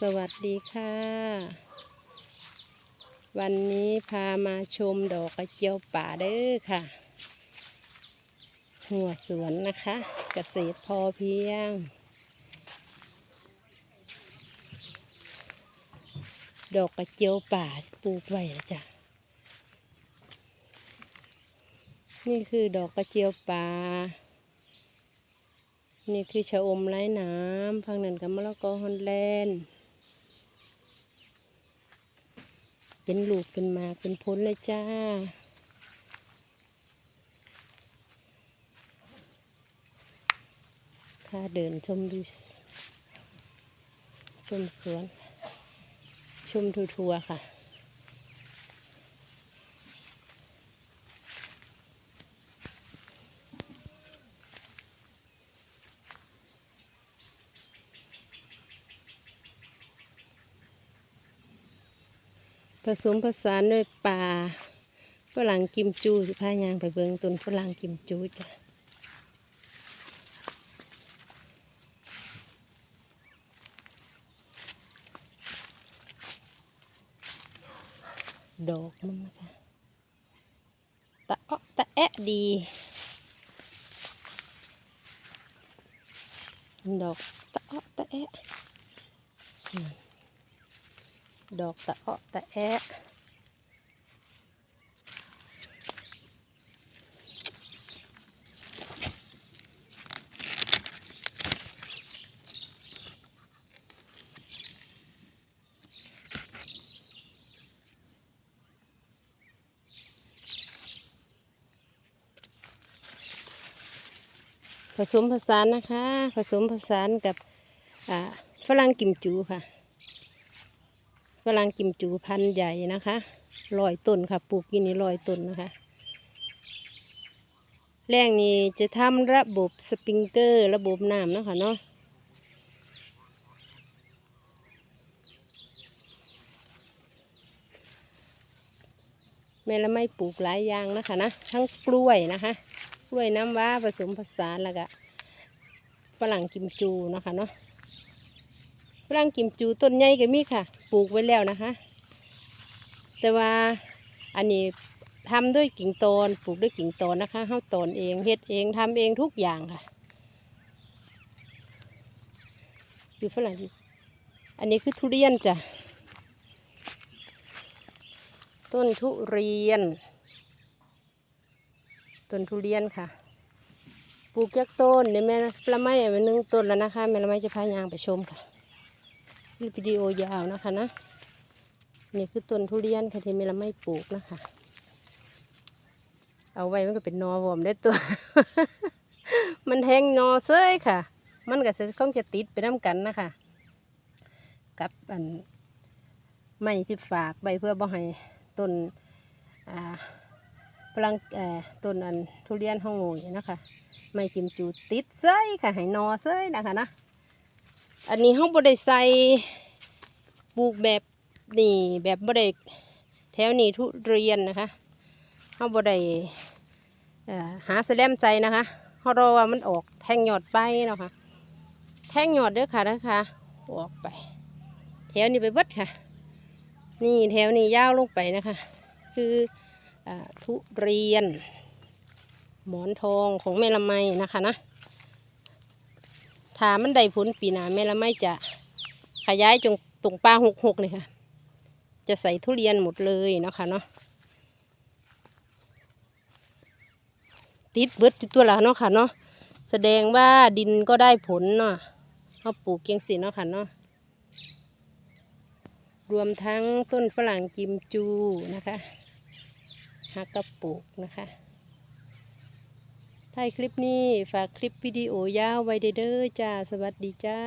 สวัสดีค่ะ วันนี้พามาชมดอกกระเจียวป่าเด้อค่ะ หัวสวนนะคะเกษตรพอเพียง ดอกกระเจียวป่าปลูกไว้แล้วจ้ะนี่คือดอกกระเจียวป่า นี่คือชะอมไร้น้ำพังนั้นกับมะละกอฮอนแลนด์ เป็นลูกเป็นมาเป็นพ้นเลยจ้า ถ้าเดินชมดูชมสวน ชมทัวร์ค่ะ ผสมผสานด้วยปลาฝรั่งกิมจูสิพายางไปเบิงต้นฝรั่งกิมจูจ้ะดอกมันนะคะตะเอะตะแอะดีดอกตะเอะตะแอะอืม ดอกตะเอะตะแอะผสมผสานนะคะ ผสมผสานกับฝรั่งกิมจูค่ะ ฝรั่งกิมจูพันธุ์ใหญ่นะคะลอยต้นค่ะ ปลูกกินนี่ลอยต้นนะคะแรงนี้จะทำระบบสปริงเกอร์ ระบบน้ำนะคะเนาะแม่ละไม่ปลูกหลายอย่างนะคะนะ ทั้งกล้วยนะคะ กล้วยน้ำว้าผสมผสานแล้วก็ฝรั่งกิมจูนะคะเนาะ รั่งกิมจูต้นใหญ่ก็มีค่ะ ปลูกไว้แล้วนะคะ แต่ว่าอันนี้ทำด้วยกิ่งตอนปลูกด้วยกิ่งตอนนะคะเฮาตอนเองเฮ็ดเองทำเองทุกอย่างค่ะอยู่ฝรั่งอันนี้คือทุเรียนจ้ะต้นทุเรียนต้นทุเรียนค่ะ ปลูกจากต้นเดี๋ยแม่ละไม้มาหนึ่งต้นแล้วนะคะแม่ละไม้จะพายางไปชมค่ะ นี่วิดีโอยาวนะคะนะนี่คือต้นทุเรียนค่ะที่เมละไม่ปลูกนะคะ เอาไว้มันก็เป็นนอวอมได้ตัว มันแห้งนอเซ้ยค่ะ มันก็จะคงจะติดไปน้ำกันนะคะ กับอันไม้ที่ฝากใบเพื่อบ่ให้ต้นอ่าพลังต้นอันทุเรียนห้องโง่นะคะ ไม้กิมจูติดเซ้ยค่ะให้นอเซ้ยนะคะนะ อันนี้ห้องบไดใส่ปลูกแบบนี่แบบบได้แถวนี้ทุเรียนนะคะห้องบไดเอ่อหาแสลมใจนะคะเขารอว่ามันออกแทงหยอดไปเนาะค่ะแทงหยอดเด้อค่ะนะคะออกไป แถวนี้ไปเบิดค่ะ นี่แถวนี้ยาวลงไปนะคะ คืออทุเรียน หมอนทองของแม่ละไมนะคะนะ ถ้ามันได้ผลปีหน้าแม่ละไม่จะขยายจงตรงป้าหกหกเลยค่ะ จะใส่ทุเรียนหมดเลยเนาะค่ะเนาะติดเบิดตัวละเนาะค่ะเนาะแสดงว่าดินก็ได้ผลเนาะเอาปลูกเกียงสิเนาะค่ะเนาะรวมทั้งต้นฝรั่งกิมจูนะคะหักกระปลูกนะคะ ถ่ายคลิปนี้ฝากคลิปวิดีโอยาวไว้เด้อจ้า สวัสดีจ้า